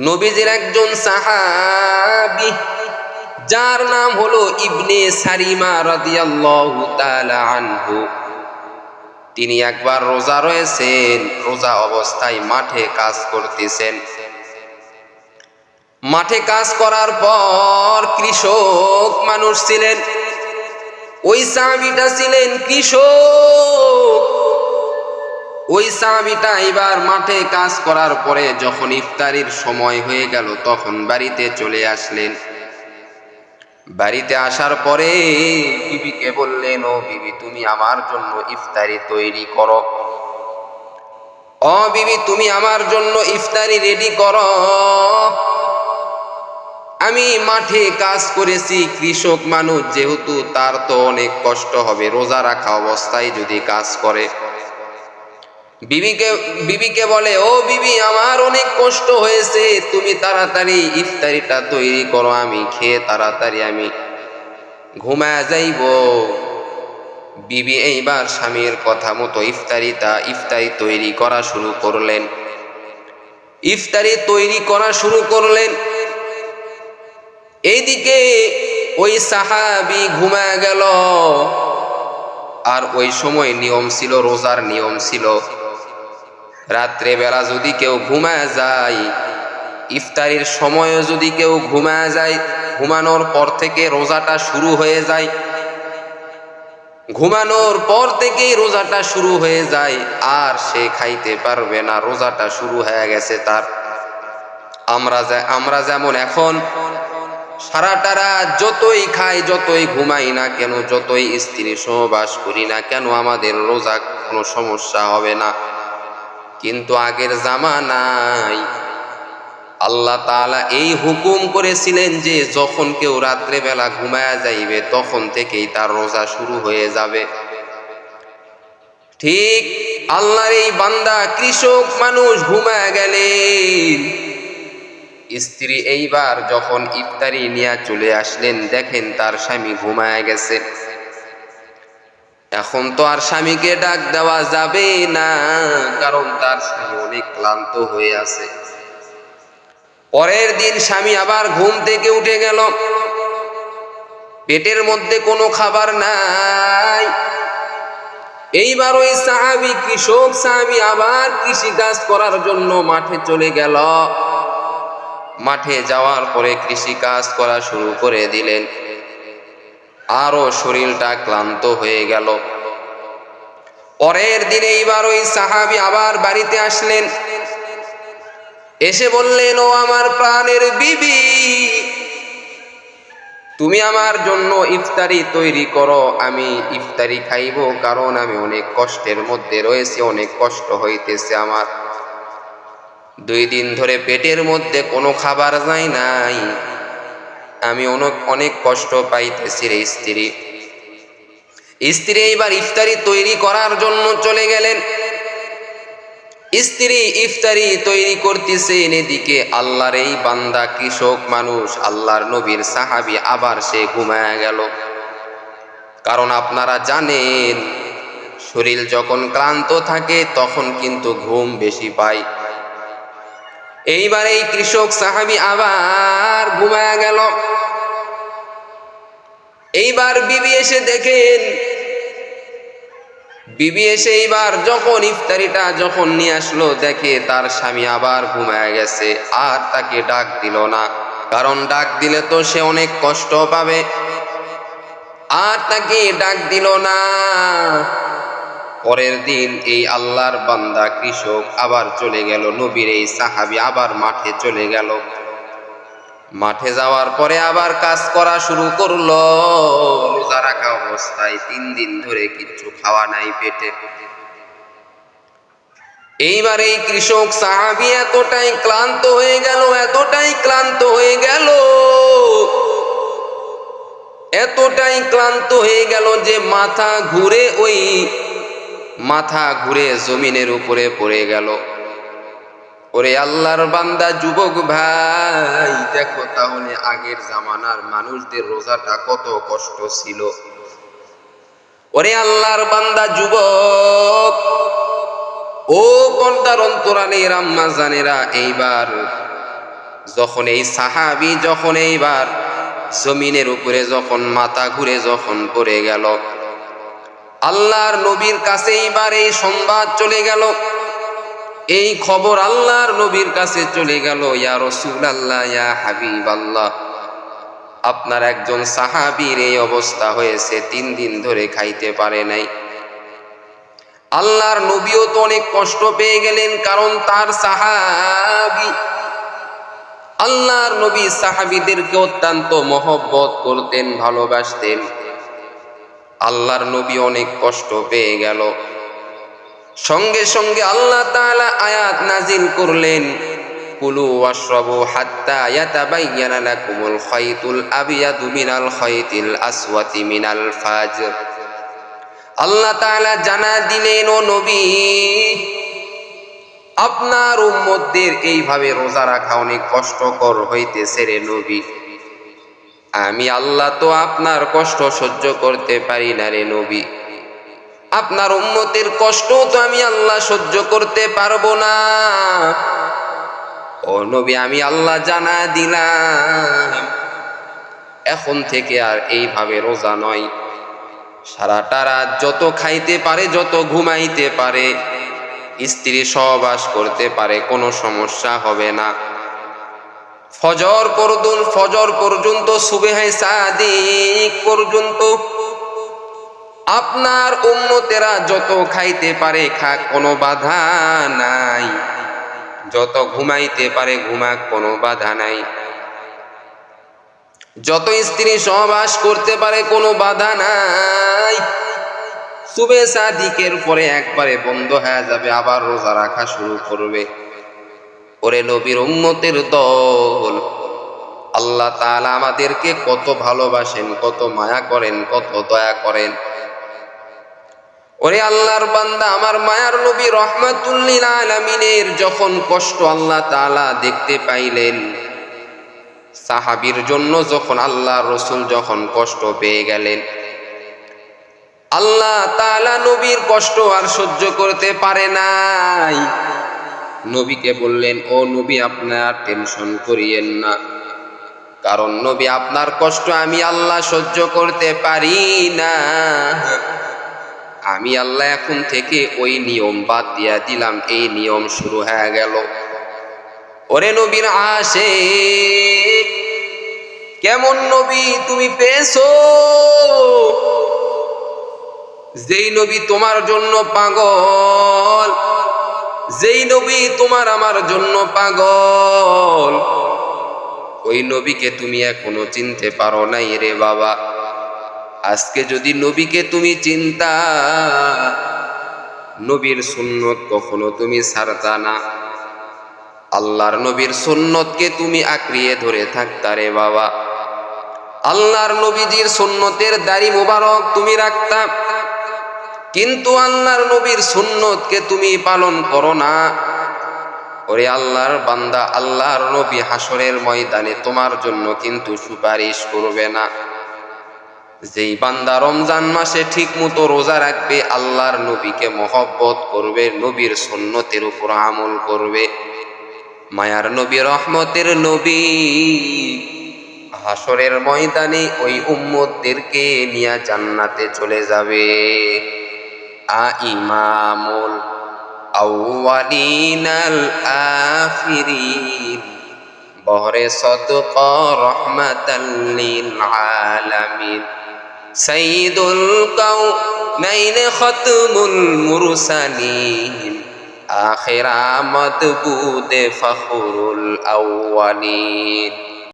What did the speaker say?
নবীজির একজন সাহাবি, যার নাম হলো ইবনে সারিমা রাদিয়াল্লাহু তাআলা আনহু। তিনি একবার রোজা রয়েছেন, রোজা অবস্থায় মাঠে কাজ করতেছেন। মাঠে কাজ করার পর কৃষক মানুষ ছিলেন। ওই সাহাবিটা ছিলেন কৃষক। ওই সাহাবিটা এবার মাঠে কাজ করার পরে যখন ইফতারির সময় হয়ে গেল, তখন বাড়িতে চলে আসলেন। বাড়িতে আসার পরে বিবিকে বললেন, ও বিবি, তুমি আমার জন্য ইফতারি তৈরি করো। ও বিবি, তুমি আমার জন্য ইফতারি রেডি করো। আমি মাঠে কাজ করেছি, কৃষক মানুষ, যেহেতু তার তো অনেক কষ্ট হবে, রোজা রাখা অবস্থায় যদি কাজ করে। বিবিকে বিবিকে বলে, ও বিবি, আমার অনেক কষ্ট হয়েছে। তুমি তাড়াতাড়ি ইফতারিটা তৈরি করো, আমি খেয়ে তাড়াতাড়ি আমি ঘুমায় যাইব। বিবি এইবার স্বামীর কথা মতো ইফতারিটা, ইফতারি তৈরি করা শুরু করলেন। ইফতারি তৈরি করা শুরু করলেন। এইদিকে ওই সাহাবি ঘুমায় গেল। আর ওই সময় নিয়ম ছিল, রোজার নিয়ম ছিল। রাত্রে বেলা যদি কেউ ঘুমায় যায়, ইফতারির সময়ে যদি কেউ ঘুমায় যায়, ঘুমানোর পর থেকে রোজাটা শুরু হয়ে যায়। ঘুমানোর পর থেকেই রোজাটা শুরু হয়ে যায়, আর সে খাইতে পারবে না, রোজাটা শুরু হয়ে গেছে তার। আমরা আমরা যেমন এখন সারাটা রাত যতই খাই, যতই ঘুমাই না কেন, যতই স্ত্রী সহবাস করি না কেন, আমাদের রোজা কোনো সমস্যা হবে না। কিন্তু আগের জামানায় আল্লাহ তাআলা এই হুকুম করেছিলেন যে যখন কেউ রাত্রেবেলা ঘুমায়া যাইবে, তখন থেকেই তার রোজা শুরু হয়ে যাবে। ঠিক আল্লাহর এই বান্দা কৃষক মানুষ ঘুমায় গেলেন স্ত্রী এইবার যখন ইফতারি নিয়ে চলে আসলেন, দেখেন তার স্বামী ঘুমায় গেছে। এখন তো আর স্বামীকে ডাক দেওয়া যাবে না, কারণ তার স্বামী অনেক ক্লান্ত হয়ে আছে। পরের দিন স্বামী আবার ঘুম থেকে উঠে গেল। পেটের মধ্যে কোনো খাবার নাই। এইবার ওই সাহাবি কৃষক, সাহাবি আবার কৃষি কাজ করার জন্য মাঠে চলে গেল। মাঠে যাওয়ার পরে কৃষি কাজ করা শুরু করে দিলেন। আরও শরীরটা ক্লান্ত হয়ে গেল। পরের দিনে এইবার ওই সাহাবি আবার বাড়িতে আসলেন। এসে বললেন, ও আমার প্রাণের বিবি, তুমি আমার জন্য ইফতারি তৈরি করো। আমি ইফতারি খাইব কারণ আমি অনেক কষ্টের মধ্যে রয়েছি, অনেক কষ্ট হইতেছে আমার। দুই দিন ধরে পেটের মধ্যে কোনো খাবার যায় নাই। আমি অনেক অনেক কষ্ট পাইতেছি রে স্ত্রী। স্ত্রী এইবার ইফতারি তৈরি করার জন্য চলে গেলেন। স্ত্রী ইফতারি তৈরি করতেছেন এদিকে আল্লাহর এই বান্দা, কৃষক মানুষ, আল্লাহর নবীর সাহাবি আবার সে ঘুমায় গেল। কারণ আপনারা জানেন, শরীর যখন ক্লান্ত থাকে তখন কিন্তু ঘুম বেশি পায়। এইবার এই কৃষক সাহাবি আবার ঘুমায় গেল। এইবার বিবি এসে দেখেন, বিবি এসে এইবার যখন ইফতারিটা যখন নিয়ে আসলো, দেখে তার স্বামী আবার ঘুমায় গেছে আর তাকে ডাক দিল না। কারণ ডাক দিলে তো সে অনেক কষ্ট পাবে। আর তাকে ডাক দিল না। পরের দিন এই আল্লাহর বান্দা কৃষক আবার চলে গেল, নবীর এই সাহাবি আবার মাঠে চলে গেল। মাঠে যাওয়ার পরে আবার কাজ করা শুরু করল। রোজা রাখা অবস্থায় তিন দিন ধরে কিচ্ছু খাওয়া নাই পেটে। এইবার এই কৃষক সাহাবি এতটাই ক্লান্ত হয়ে গেল, এতটাই ক্লান্ত হয়ে গেল, এতটাই ক্লান্ত হয়ে গেল যে মাথা ঘুরে ওই মাথা ঘুরে জমিনের উপরে পড়ে গেল। ওরে আল্লাহর বান্দা, যুবক ভাই, দেখো তাহলে আগের জামানার মানুষদের রোজাটা কত কষ্ট ছিল। ওরে আল্লাহর বান্দা, যুবক, ও পর্দার অন্তরালের আম্মা জানেরা এইবার যখন এই সাহাবি যখন এইবার জমিনের উপরে যখন মাথা ঘুরে যখন পড়ে গেল, আল্লাহর নবীর কাছে এইবার এই সংবাদ চলে গেল। এই খবর আল্লাহর নবীর কাছে চলে গেল, ইয়া রসুল আল্লাহ ইয়া হাবিব আল্লাহ আপনার একজন সাহাবীর এই অবস্থা হয়েছে, তিন দিন ধরে খাইতে পারে নাই। আল্লাহর নবীও তো অনেক কষ্ট পেয়ে গেলেন, কারণ তার সাহাবি, আল্লাহর নবী সাহাবিদেরকে অত্যন্ত মহব্বত করতেন, ভালোবাসতেন। আল্লাহর নবী অনেক কষ্ট পেয়ে গেল। সঙ্গে সঙ্গে আল্লাহ তাআলা আয়াত নাজিল করলেন। কুলু আবিয়াদু মিনাল মিনাল জানা দিলেন, ও নবী, আপনার উম্মতদের এইভাবে রোজা রাখা অনেক কষ্টকর হইতেছে রে নবী। আমি আল্লাহ তো আপনার কষ্ট সহ্য করতে পারি না রে নবী। আপনার উম্মতের কষ্ট তো আমি আল্লাহ সহ্য করতে পারব না। ও নবী, আমি আল্লাহ জানা দিলাম। এখন থেকে আর এইভাবে রোজা নয়। সারাটা রাত যত খাইতে পারে, যত ঘুমাইতে পারে, স্ত্রী সহবাস করতে পারে, কোনো সমস্যা হবে না। ফজর করদুন ফজর পর্যন্ত, সুবেহে সাদিক পর্যন্ত আপনার উম্মতেরা যত খাইতে পারে খাক কোনো বাধা নাই। যত ঘুমাইতে পারে ঘুমাক কোনো বাধা নাই। যত স্ত্রী সহবাস করতে পারে কোনো বাধা নাই। সুবে সাদিকের পরে একবারে বন্ধ হয়ে যাবে, আবার রোজা রাখা শুরু করবে। ওরে নবীর উম্মতের দল, আল্লাহ তাআলা আমাদেরকে কত ভালোবাসেন, কত মায়া করেন, কত দয়া করেন। ওরে আল্লাহর বান্দা, আমার মায়ার নবী রহমাতুল্লিল আলামিনের যখন কষ্ট আল্লাহ তাআলা দেখতে পাইলেন, সাহাবীর জন্য যখন আল্লাহ রসুল যখন কষ্ট পেয়ে গেলেন, আল্লাহ তাআলা নবীর কষ্ট আর সহ্য করতে পারে নাই। নবীকে বললেন, ও নবী আপনার টেনশন করিয়েন না। কারণ নবী, আপনার কষ্ট আমি আল্লাহ সহ্য করতে পারি না। আমি আল্লাহ এখন থেকে ওই নিয়ম বাদ দিয়া দিলাম, এই নিয়ম শুরু হয়ে গেল। ওরে নবীর আসে কেমন নবী তুমি পেয়েছ? যেই নবী তোমার জন্য পাগল, যেই নবী তোমার আমার জন্য পাগল, ওই নবীকে তুমি এখনও চিনতে পারো নাই রে বাবা। আজকে যদি নবীকে তুমি চিন্তা, নবীর সুন্নত কখনো তুমি সারতা না। আল্লাহর নবীর সুন্নতকে তুমি আঁকড়িয়ে ধরে থাকতা রে বাবা। আল্লাহর নবীজির সুন্নতের দাড়ি মোবারক তুমি রাখতা। কিন্তু আল্লাহর নবীর সুন্নতকে তুমি পালন করো না। ওরে আল্লাহর বান্দা, আল্লাহর নবী হাসরের ময়দানে তোমার জন্য কিন্তু সুপারিশ করবে না। যেই বান্দা রমজান মাসে ঠিক মতো রোজা রাখবে, আল্লাহর নবীকে মহব্বত করবে, নবীর সুন্নতের উপর আমল করবে। মায়ার নবী, রহমতের নবী। হাসরের ময়দানে ওই উম্মতদেরকে নিয়ে জান্নাতে চলে যাবে। আ ইমামুল আউয়ালিনাল আখিরিন। বহরে সদক রহমাতাল লিল আলামিন সাইয়্যিদুল কাউনাইন খতমুল মুরসালিন। আখিরা মতবুদে ফখরুল আউয়ালিন।